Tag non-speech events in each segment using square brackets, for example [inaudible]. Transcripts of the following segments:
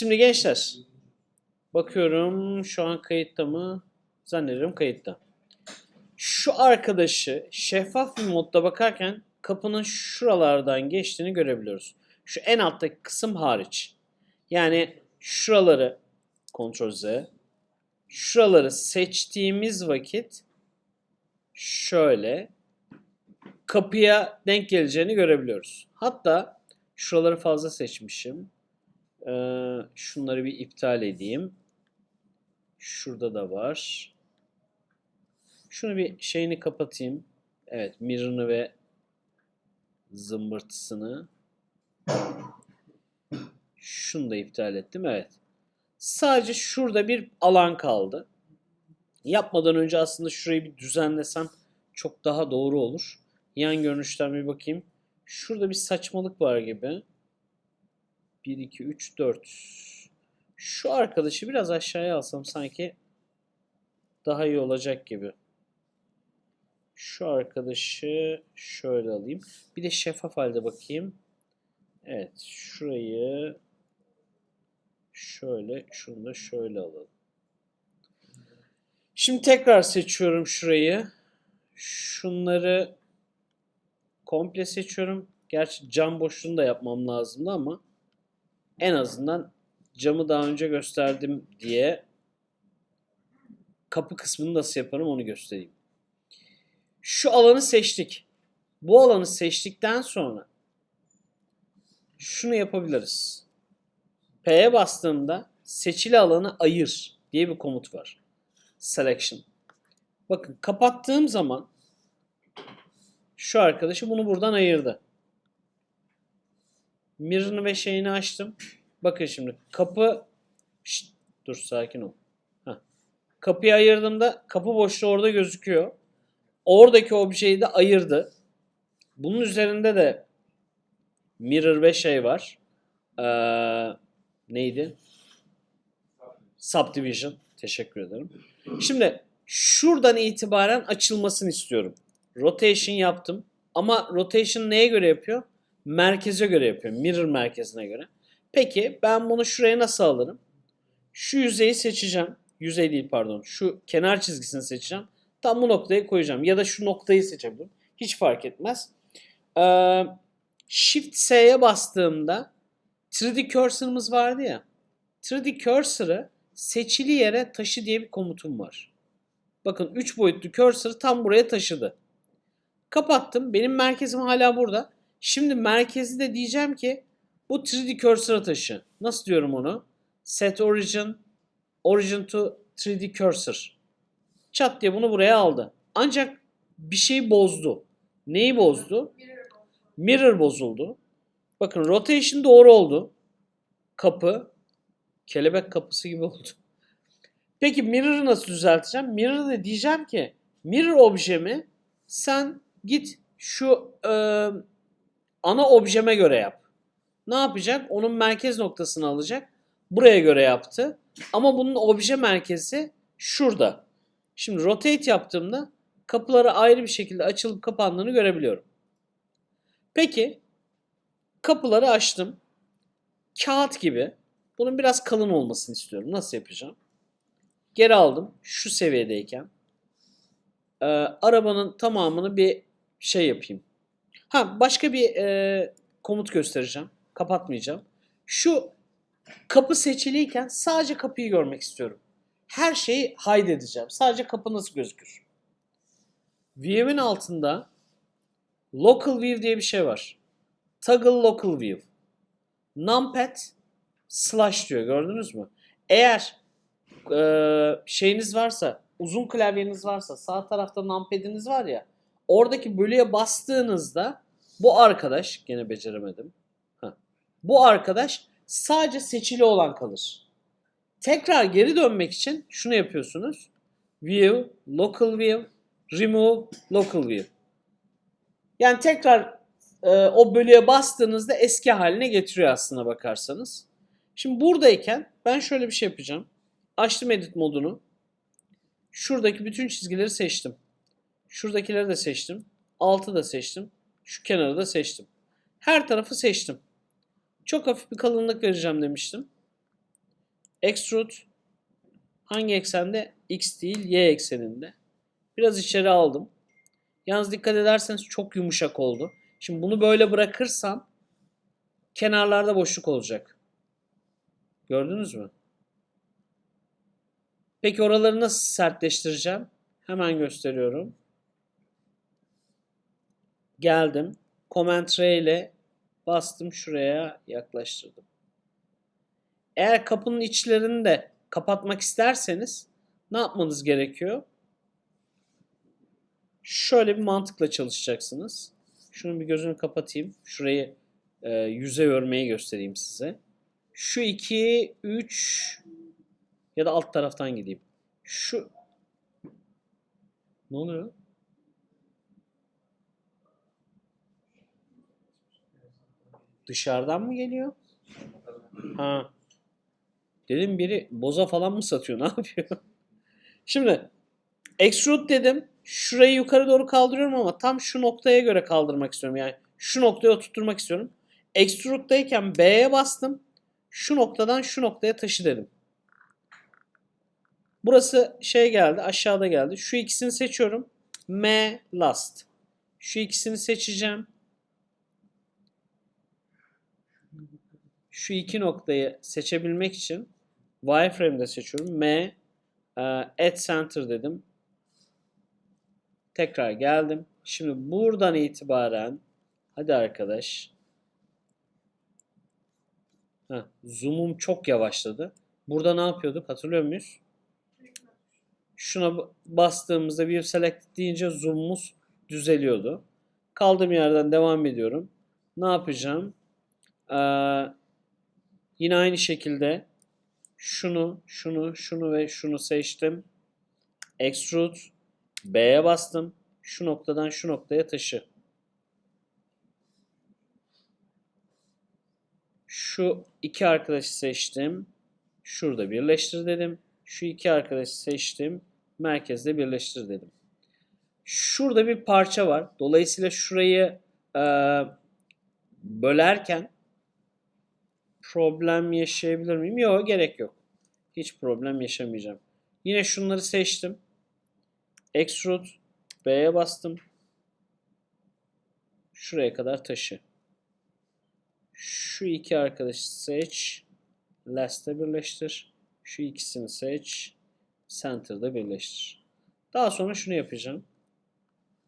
Şimdi gençler bakıyorum şu an kayıtta mı? Zannediyorum kayıtta. Şu arkadaşı şeffaf bir modda bakarken kapının şuralardan geçtiğini görebiliyoruz. Şu en alttaki kısım hariç. Yani şuraları Ctrl Z şuraları seçtiğimiz vakit şöyle kapıya denk geleceğini görebiliyoruz. Hatta şuraları fazla seçmişim. Ee, şunları bir iptal edeyim. Şurada da var. Şunu bir şeyini kapatayım. Evet, mirror'ını ve zımbırtısını. Şunu da iptal ettim. Evet. Sadece şurada bir alan kaldı. Yapmadan önce aslında şurayı bir düzenlesem çok daha doğru olur. Yan görünüşten bir bakayım. Şurada bir saçmalık var gibi. 1, 2, 3, 4. Şu arkadaşı biraz aşağıya alsam sanki daha iyi olacak gibi. Şu arkadaşı şöyle alayım. Bir de şeffaf halde bakayım. Evet, şurayı şöyle, şunu da şöyle alalım. Şimdi tekrar seçiyorum şurayı. Şunları komple seçiyorum. Gerçi cam boşluğunu da yapmam lazımdı ama en azından camı daha önce gösterdim diye kapı kısmını nasıl yaparım onu göstereyim. Şu alanı seçtik. Bu alanı seçtikten sonra şunu yapabiliriz. P'ye bastığımda seçili alanı ayır diye bir komut var. Selection. Bakın kapattığım zaman şu arkadaşı bunu buradan ayırdı. Mirror'ını ve şeyini açtım. Bakın şimdi kapı Şşt, dur sakin ol. Heh. Kapıyı ayırdığımda kapı boşluğu orada gözüküyor. Oradaki objeyi de ayırdı. Bunun üzerinde de mirror ve şey var. Ee, neydi? Subdivision. Teşekkür ederim. Şimdi şuradan itibaren açılmasını istiyorum. Rotation yaptım. Ama rotation neye göre yapıyor? Merkeze göre yapıyor. Mirror merkezine göre. Peki ben bunu şuraya nasıl alırım? Şu yüzeyi seçeceğim. Yüzey değil pardon. Şu kenar çizgisini seçeceğim. Tam bu noktaya koyacağım. Ya da şu noktayı seçebilirim. Hiç fark etmez. Ee, Shift S'ye bastığımda 3D cursor'ımız vardı ya. 3D cursor'ı seçili yere taşı diye bir komutum var. Bakın 3 boyutlu cursor'ı tam buraya taşıdı. Kapattım. Benim merkezim hala burada. Şimdi merkezi de diyeceğim ki bu 3D cursor'a taşı. Nasıl diyorum onu? Set origin origin to 3D cursor. Çat diye bunu buraya aldı. Ancak bir şey bozdu. Neyi bozdu? Mirror bozuldu. Bakın rotation doğru oldu. Kapı kelebek kapısı gibi oldu. Peki mirror'ı nasıl düzelteceğim? Mirror'ı diyeceğim ki mirror objemi sen git şu e, ana objeme göre yap. Ne yapacak? Onun merkez noktasını alacak. Buraya göre yaptı. Ama bunun obje merkezi şurada. Şimdi rotate yaptığımda kapıları ayrı bir şekilde açılıp kapandığını görebiliyorum. Peki kapıları açtım. Kağıt gibi. Bunun biraz kalın olmasını istiyorum. Nasıl yapacağım? Geri aldım. Şu seviyedeyken. Ee, arabanın tamamını bir şey yapayım. Ha başka bir e, komut göstereceğim. Kapatmayacağım. Şu kapı seçiliyken sadece kapıyı görmek istiyorum. Her şeyi hide edeceğim. Sadece kapı nasıl gözükür? View'in altında Local View diye bir şey var. Toggle Local View. Numpad slash diyor gördünüz mü? Eğer e, şeyiniz varsa, uzun klavyeniz varsa, sağ tarafta numpad'iniz var ya, oradaki bölüye bastığınızda bu arkadaş, gene beceremedim. Bu arkadaş sadece seçili olan kalır. Tekrar geri dönmek için şunu yapıyorsunuz. View, Local View, Remove, Local View. Yani tekrar e, o bölüye bastığınızda eski haline getiriyor aslına bakarsanız. Şimdi buradayken ben şöyle bir şey yapacağım. Açtım edit modunu. Şuradaki bütün çizgileri seçtim. Şuradakileri de seçtim. Altı da seçtim. Şu kenarı da seçtim. Her tarafı seçtim. Çok hafif bir kalınlık vereceğim demiştim. Extrude hangi eksende? X değil Y ekseninde. Biraz içeri aldım. Yalnız dikkat ederseniz çok yumuşak oldu. Şimdi bunu böyle bırakırsam kenarlarda boşluk olacak. Gördünüz mü? Peki oraları nasıl sertleştireceğim? Hemen gösteriyorum. Geldim. Command ile bastım şuraya yaklaştırdım. Eğer kapının içlerini de kapatmak isterseniz ne yapmanız gerekiyor? Şöyle bir mantıkla çalışacaksınız. Şunun bir gözünü kapatayım. Şurayı e, yüze örmeyi göstereyim size. Şu 2, 3 ya da alt taraftan gideyim. Şu ne oluyor? Dışarıdan mı geliyor? Ha. Dedim biri boza falan mı satıyor? [laughs] Ne yapıyor? Şimdi extrude dedim. Şurayı yukarı doğru kaldırıyorum ama tam şu noktaya göre kaldırmak istiyorum. Yani şu noktaya oturtturmak istiyorum. Extrude'dayken B'ye bastım. Şu noktadan şu noktaya taşı dedim. Burası şey geldi, aşağıda geldi. Şu ikisini seçiyorum. M last. Şu ikisini seçeceğim. Şu iki noktayı seçebilmek için wireframe'de seçiyorum. M e, at center dedim. Tekrar geldim. Şimdi buradan itibaren hadi arkadaş. Heh, zoom'um çok yavaşladı. Burada ne yapıyorduk? Hatırlıyor muyuz? Şuna bastığımızda bir select deyince zoom'umuz düzeliyordu. Kaldığım yerden devam ediyorum. Ne yapacağım? Ee, yine aynı şekilde şunu, şunu, şunu ve şunu seçtim. Extrude B'ye bastım. Şu noktadan şu noktaya taşı. Şu iki arkadaşı seçtim. Şurada birleştir dedim. Şu iki arkadaşı seçtim. Merkezde birleştir dedim. Şurada bir parça var. Dolayısıyla şurayı e, bölerken problem yaşayabilir miyim? Yok gerek yok. Hiç problem yaşamayacağım. Yine şunları seçtim. Extrude B'ye bastım. Şuraya kadar taşı. Şu iki arkadaşı seç. Last'e birleştir. Şu ikisini seç. Center'da birleştir. Daha sonra şunu yapacağım.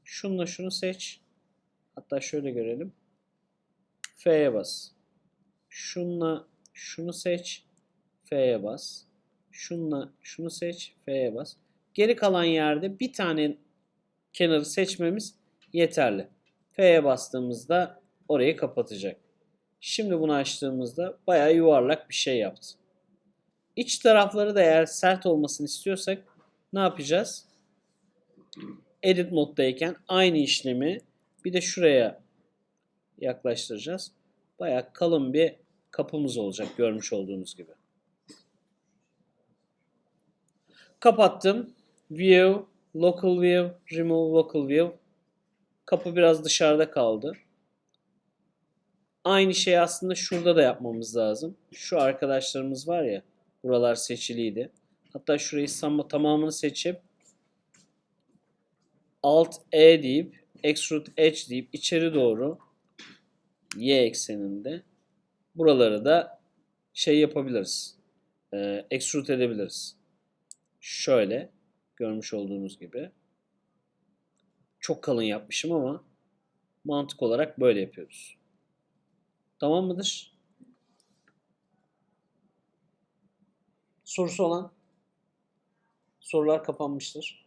Şununla şunu seç. Hatta şöyle görelim. F'ye bas. Şununla şunu seç. F'ye bas. Şununla şunu seç. F'ye bas. Geri kalan yerde bir tane kenarı seçmemiz yeterli. F'ye bastığımızda orayı kapatacak. Şimdi bunu açtığımızda bayağı yuvarlak bir şey yaptı. İç tarafları da eğer sert olmasını istiyorsak ne yapacağız? Edit moddayken aynı işlemi bir de şuraya yaklaştıracağız. Bayağı kalın bir kapımız olacak görmüş olduğunuz gibi. Kapattım. View, Local View, Remove Local View. Kapı biraz dışarıda kaldı. Aynı şey aslında şurada da yapmamız lazım. Şu arkadaşlarımız var ya, buralar seçiliydi. Hatta şurayı tamamını seçip Alt E deyip Extrude Edge deyip içeri doğru Y ekseninde buraları da şey yapabiliriz. E, extrude edebiliriz. Şöyle görmüş olduğunuz gibi. Çok kalın yapmışım ama mantık olarak böyle yapıyoruz. Tamam mıdır? Sorusu olan? Sorular kapanmıştır.